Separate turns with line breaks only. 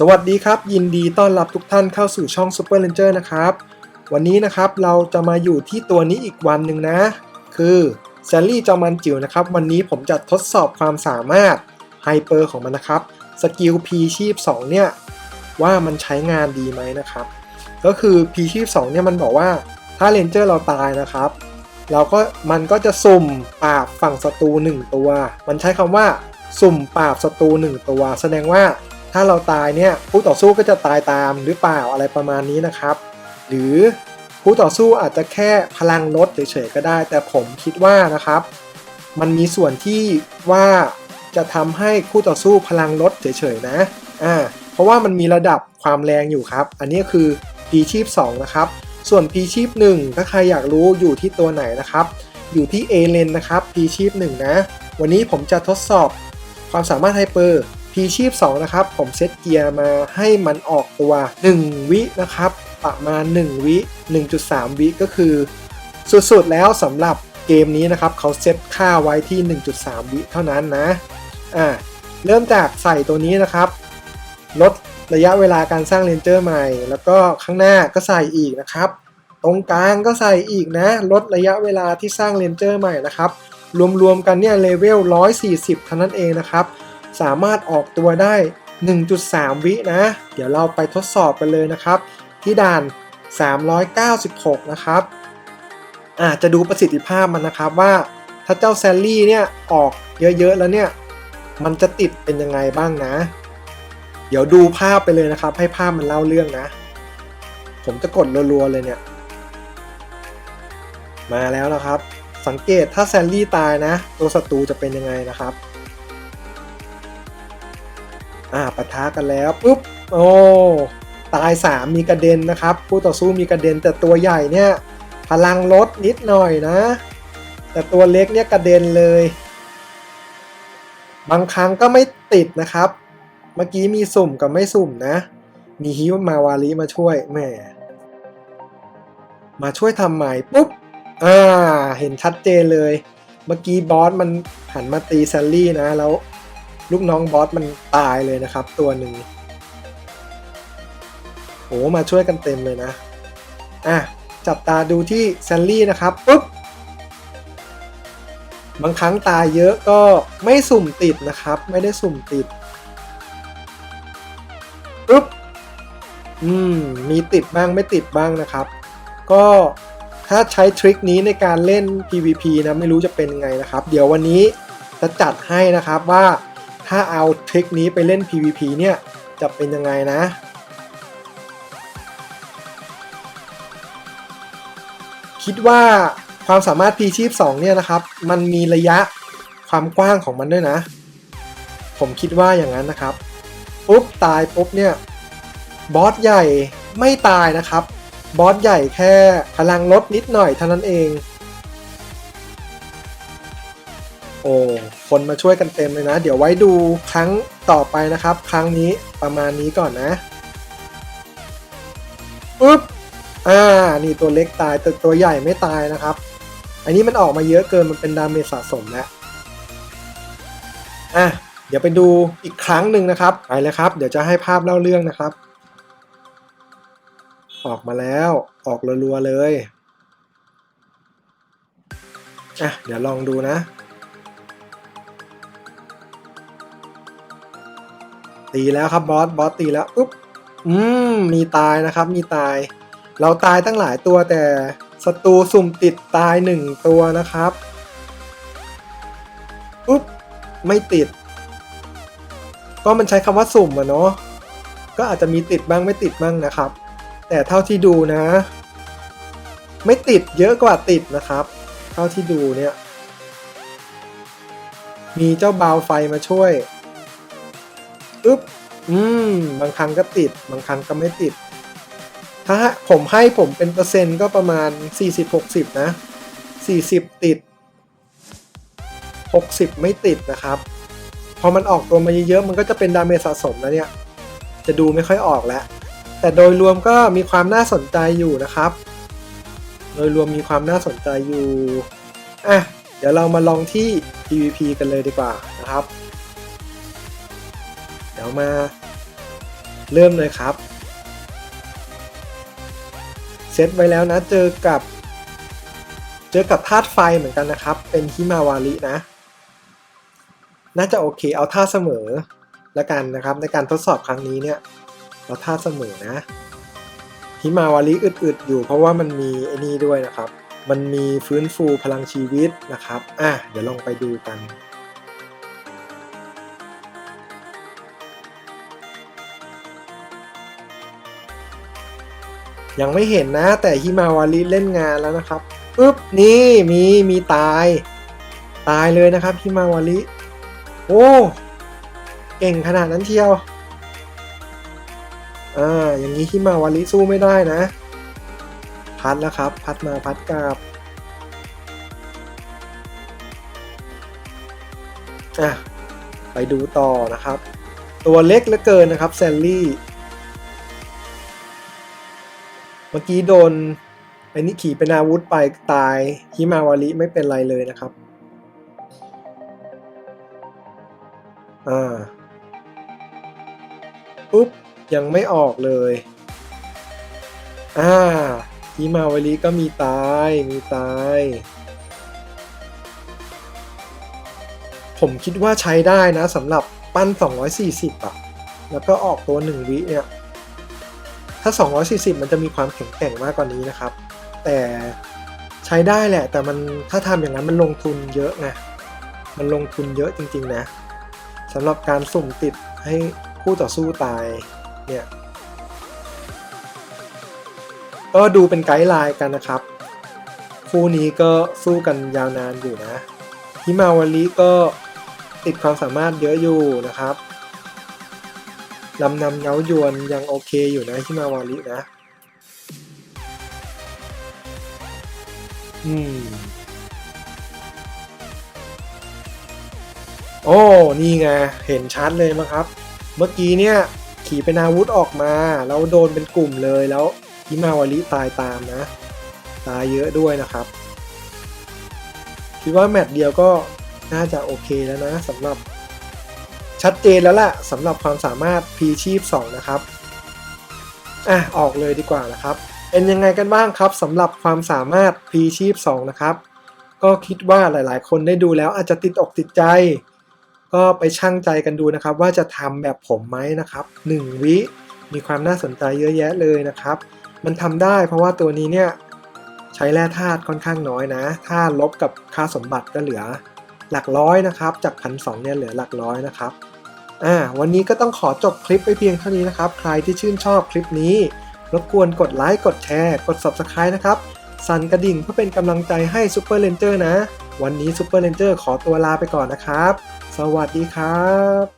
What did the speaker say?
สวัสดีครับ ยินดีต้อนรับทุกท่านเข้าสู่ช่อง Super Ranger นะครับ วันนี้นะครับเราจะมาอยู่ที่ตัวนี้อีกวันหนึ่งนะ คือแซลลี่จอมันจิ๋วนะครับ วันนี้ผมจะทดสอบความสามารถไฮเปอร์ของมันนะครับ สกิล P ชีพ 2 เนี่ย ว่ามันใช้งานดีไหมนะครับ ก็คือ P ชีพ 2 เนี่ยมันบอกว่าถ้าเรนเจอร์เราตายนะครับ เราก็มันก็จะสุ่มปราบฝั่งศัตรู1ตัว มันใช้คำว่าสุ่มปราบศัตรู1ตัว แสดงว่า ถ้าเราตายเนี่ยผู้ต่อสู้ก็จะตายตามหรือเปล่าอะไรประมาณนี้นะครับ หรือผู้ต่อสู้อาจจะแค่พลังลดเฉยๆก็ได้ แต่ผมคิดว่านะครับ มันมีส่วนที่ว่าจะทำให้คู่ต่อสู้พลังลดเฉยๆนะอ่าเพราะว่ามันมีระดับความแรงอยู่ครับ อันนี้คือ P ชีพ2นะครับส่วน P ชีพ1ถ้าใครอยากรู้อยู่ที่ตัวไหนนะครับ อยู่ที่ A เลนนะครับ P ชีพ1นะวันนี้ผมจะทดสอบความสามารถไฮเปอร์ P ชีพ2นะครับ ผมเซตเกียร์มาให้มันออกตัว 1 วินะครับ ประมาณ 1 วิ 1.3 วิก็คือ สุดๆแล้วสำหรับเกมนี้นะครับ เขาเซตค่าไว้ที่ 1.3 วิเท่านั้นนะ อ่า เริ่มจากใส่ตัวนี้นะครับ ลดระยะเวลาการสร้างเลนเจอร์ใหม่ แล้วก็ข้างหน้าก็ใส่อีกนะครับ ตรงกลางก็ใส่อีกนะ ลดระยะเวลาที่สร้างเลนเจอร์ใหม่นะครับ รวมๆกันเนี่ยเลเวล140เท่านั้นเองนะครับ สามารถออกตัวได้ 1.3 วินะ เดี๋ยวเราไปทดสอบกันเลยนะครับ ที่ด่าน 396 นะครับอาจจะดูประสิทธิภาพมันนะครับว่าถ้าเจ้าแซลลี่เนี่ยออกเยอะๆแล้วเนี่ยมันจะติดเป็นยังไงบ้างนะ เดี๋ยวดูภาพไปเลยนะครับ ให้ภาพมันเล่าเรื่องนะ ผมจะกดรัวๆเลยเนี่ย มาแล้วนะครับ สังเกตถ้าแซลลี่ตายนะ ตัวศัตรูจะเป็นยังไงนะครับ อ่าปะทะกันแล้วปุ๊บโอ้ตาย 3 มีกระเด็นนะครับผู้ต่อสู้มีกระเด็นแต่ตัวใหญ่เนี่ยพลังลดนิดหน่อยนะ แต่ตัวเล็กเนี่ยกระเด็นเลย บางครั้งก็ไม่ติดนะครับ เมื่อกี้มีสุ่มกับไม่สุ่มนะ มีฮิวมาวาลีมาช่วยแหมมาช่วยทำใหม่ปุ๊บอ่าเห็นชัดเจนเลย เมื่อกี้บอสมันหันมาตีแซลลี่นะแล้ว ลูกน้องบอสมันตายเลยนะครับ ตัวหนึ่งโอ้มาช่วยกันเต็มเลยนะ อะ จับตาดูที่แซลลี่นะครับปุ๊บบางครั้งตายเยอะก็ไม่สุ่มติดนะครับ ไม่ได้สุ่มติดปุ๊บอืม มีติดบ้างไม่ติดบ้างนะครับ ก็ถ้าใช้ทริคนี้ในการเล่น PVP นะ ไม่รู้จะเป็นยังไงนะครับ เดี๋ยววันนี้จะจัดให้นะครับว่า ถ้าเอาทริคนี้ไปเล่น PVP เนี่ย จะเป็นยังไงนะคิดว่าความสามารถ P ชีพ2เนี่ยนะครับ มันมีระยะความกว้างของมันด้วยนะ ผมคิดว่าอย่างนั้นนะครับ ปุ๊บตายปุ๊บเนี่ยบอสใหญ่ไม่ตายนะครับ บอสใหญ่แค่พลังลดนิดหน่อยเท่านั้นเอง โอ้คนมาช่วยกันเต็มเลยนะ เดี๋ยวไว้ดูครั้งต่อไปนะครับ ครั้งนี้ประมาณนี้ก่อนนะปุ๊บอ่า นี่ตัวเล็กตายแต่ตัวใหญ่ไม่ตายนะครับ อันนี้มันออกมาเยอะเกินมันเป็นดาเมจสะสมแล้วอะเดี๋ยวไปดูอีกครั้งหนึ่งนะครับไปเลยครับ เดี๋ยวจะให้ภาพเล่าเรื่องนะครับ ออกมาแล้วออกรัวๆเลยอะเดี๋ยวลองดูนะ ตีแล้วครับบอสบอสตีแล้วอุ๊บอืมมีตายนะครับ มีตาย เราตายตั้งหลายตัวแต่ศัตรูสุ่มติดตายหนึ่งตัวนะครับอุ๊บไม่ติด ก็มันใช้คำว่าสุ่มอะเนาะก็อาจจะมีติดบ้างไม่ติดบ้างนะครับ แต่เท่าที่ดูนะ ไม่ติดเยอะกว่าติดนะครับ เท่าที่ดูเนี่ย มีเจ้าบาวไฟมาช่วยึ๊บอืม บางครั้งก็ติด บางครั้งก็ไม่ติด ถ้าผมให้ผมเป็นเปอร์เซ็นต์ก็ประมาณ 40-60 นะ 40 ติด 60 ไม่ติดนะครับ พอมันออกตัวมาเยอะๆ มันก็จะเป็นดาเมจสะสมแล้วเนี่ย จะดูไม่ค่อยออกแล้ว แต่โดยรวมก็มีความน่าสนใจอยู่นะครับ โดยรวมมีความน่าสนใจอยู่ อะ เดี๋ยวเรามาลองที่ PVP กันเลยดีกว่านะครับ ดี๋ยวมาเริ่มเลยครับ เซตไว้แล้วนะเจอกับ เจอกับธาตุไฟเหมือนกันนะครับ เป็นฮิมาวารินะ น่าจะโอเคเอาท่าเสมอละกันนะครับ ในการทดสอบครั้งนี้เนี่ยเอาท่าเสมอนะฮิมาวาริอึดๆอยู่เพราะว่ามันมีไอ้นี่ด้วยนะครับ มันมีฟื้นฟูพลังชีวิตนะครับ อะเดี๋ยวลองไปดูกัน ยังไม่เห็นนะ แต่ฮิมาวาริเล่นงานแล้วนะครับปึ๊บนี่มีมีตาย ตายเลยนะครับฮิมาวาริโอ้เก่งขนาดนั้นเชียวอ่าอย่างนี้ฮิมาวาริสู้ไม่ได้นะ พัดแล้วครับ พัดมาพัดกลับอะไปดูต่อนะครับ ตัวเล็กเหลือเกินนะครับแซลลี่ เมื่อกี้โดนไอ้นี่ขี่เป็นอาวุธไปตายฮิมาวาริไม่เป็นไรเลยนะครับ อ่าปุ๊บ ยังไม่ออกเลย อ่าฮิมาวาริก็มีตาย มีตาย ผมคิดว่าใช้ได้นะสำหรับปั้น 240อะ แล้วก็ออกตัว 1 วิเนี่ย ถ้า 240 มันจะมีความแข็งแกร่งมากกว่านี้นะครับ แต่ใช้ได้แหละ แต่มันถ้าทำอย่างนั้นมันลงทุนเยอะไงมันลงทุนเยอะจริงๆนะสำหรับการสุ่มติดให้คู่ต่อสู้ตายเนี่ยก็ดูเป็นไกด์ไลน์กันนะครับ คู่นี้ก็สู้กันยาวนานอยู่นะฮิมาวาริก็ติดความสามารถเยอะอยู่นะครับ ลำนำเย้ายวนยังโอเคอยู่นะฮิมาวารินะ อืม โอ้ นี่ไง เห็นชัดเลยมั้งครับ เมื่อกี้เนี่ย ขี่เป็นอาวุธออกมา แล้วโดนเป็นกลุ่มเลยแล้วฮิมาวาริตายตามนะ ตายเยอะด้วยนะครับ คิดว่าแมตช์เดียวก็น่าจะโอเคแล้วนะสำหรับ ชัดเจนแล้วแหละสำหรับความสามารถ P ชีพ2นะครับอะออกเลยดีกว่านะครับ เป็นยังไงกันบ้างครับสำหรับความสามารถ P ชีพ2นะครับ ก็คิดว่าหลายๆ คนได้ดูแล้วอาจจะติดอกติดใจ ก็ไปชั่งใจกันดูนะครับ ว่าจะทำแบบผมไหมนะครับ 1 วิมีความน่าสนใจเยอะแยะเลยนะครับ มันทำได้เพราะว่าตัวนี้เนี่ยใช้แร่ธาตุค่อนข้างน้อยนะ ถ้าลบกับค่าสมบัติก็เหลือ หลักร้อยนะครับ จากพันสเนี่ยเหลือหลักร้อยนะครับอ่าวันนี้ก็ต้องขอจบคลิปไปเพียงเท่านี้นะครับ ใครที่ชื่นชอบคลิปนี้ รบกวนกดไลค์กดแชร์ กด Subscribe นะครับ สั่นกระดิ่งเพื่อเป็นกำลังใจให้ Super Ranger นะ วันนี้ Super Ranger ขอตัวลาไปก่อนนะครับ สวัสดีครับ